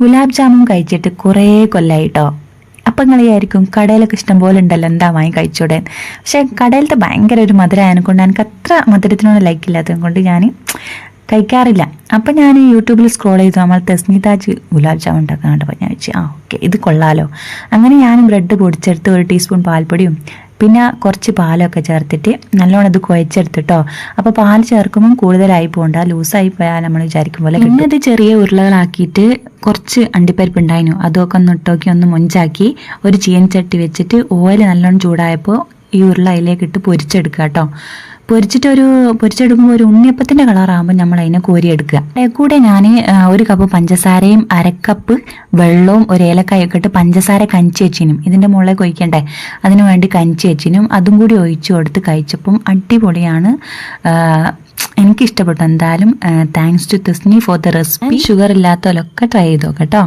ഗുലാബ് ജാമുൻ കഴിച്ചിട്ട് കുറേ കൊല്ലായിട്ടോ. അപ്പം നിങ്ങൾ കടയിലൊക്കെ ഇഷ്ടം പോലെ ഉണ്ടല്ലോ എന്താ വാങ്ങി കഴിച്ചൂടെ? പക്ഷേ കടയിലത്തെ ഭയങ്കര ഒരു മധുരമായതിനെ കൊണ്ട് എനിക്ക് അത്ര മധുരത്തിനോട് ലൈക്ക് ഇല്ലാത്തത് കൊണ്ട് ഞാൻ കഴിക്കാറില്ല. അപ്പം ഞാൻ യൂട്യൂബിൽ സ്ക്രോൾ ചെയ്തു നമ്മൾ തസ്മിതാജ് ഗുലാബ് ജാമുൻ ഉണ്ടാക്കാൻ കണ്ടപ്പോൾ ഞാൻ വെച്ചു ആ ഓക്കെ ഇത് കൊള്ളാലോ. അങ്ങനെ ഞാൻ ബ്രെഡ് പൊടിച്ചെടുത്ത് ഒരു ടീസ്പൂൺ പാൽപ്പൊടിയും പിന്നെ കുറച്ച് പാലൊക്കെ ചേർത്തിട്ട് നല്ലോണം ഇത് കുഴച്ചെടുത്തിട്ടോ. അപ്പോൾ പാൽ ചേർക്കുമ്പോൾ കൂടുതലായി പോകണ്ട ലൂസായി പോയാൽ നമ്മൾ വിചാരിക്കും പോലെ പിന്നെ ചെറിയ ഉരുളകളാക്കിയിട്ട് കുറച്ച് അണ്ടിപ്പരിപ്പ് ഉണ്ടായിരുന്നു അതൊക്കെ ഒന്ന് ഇട്ടോക്കി ഒന്ന് മൊഞ്ചാക്കി ഒരു ചീനച്ചട്ടി വെച്ചിട്ട് ഓയിൽ നല്ലോണം ചൂടായപ്പോൾ ഈ ഉരുള അതിലേക്ക് ഇട്ട് കേട്ടോ പൊരിച്ചിട്ട് ഒരു പൊരിച്ചെടുക്കുമ്പോൾ ഒരു ഉണ്ണിയപ്പത്തിന്റെ കളറാകുമ്പോൾ നമ്മൾ അതിനെ കോരിയെടുക്കുക കൂടെ ഞാൻ ഒരു കപ്പ് പഞ്ചസാരയും അരക്കപ്പ് വെള്ളവും ഒരു ഏലക്കായൊക്കെ ഇട്ട് പഞ്ചസാര കഞ്ചി വെച്ചിനും. ഇതിന്റെ മുകളിൽ കൊയ്ക്കണ്ടേ അതിനു വേണ്ടി കഞ്ചി വെച്ചിനും. അതും കൂടി ഒഴിച്ചു കൊടുത്ത് കഴിച്ചപ്പം അടിപൊളിയാണ്. എനിക്കിഷ്ടപ്പെട്ടു. എന്തായാലും thanks to Thusni for the recipe sugar ഇല്ലാത്തവരൊക്കെ try ചെയ്തോ കേട്ടോ.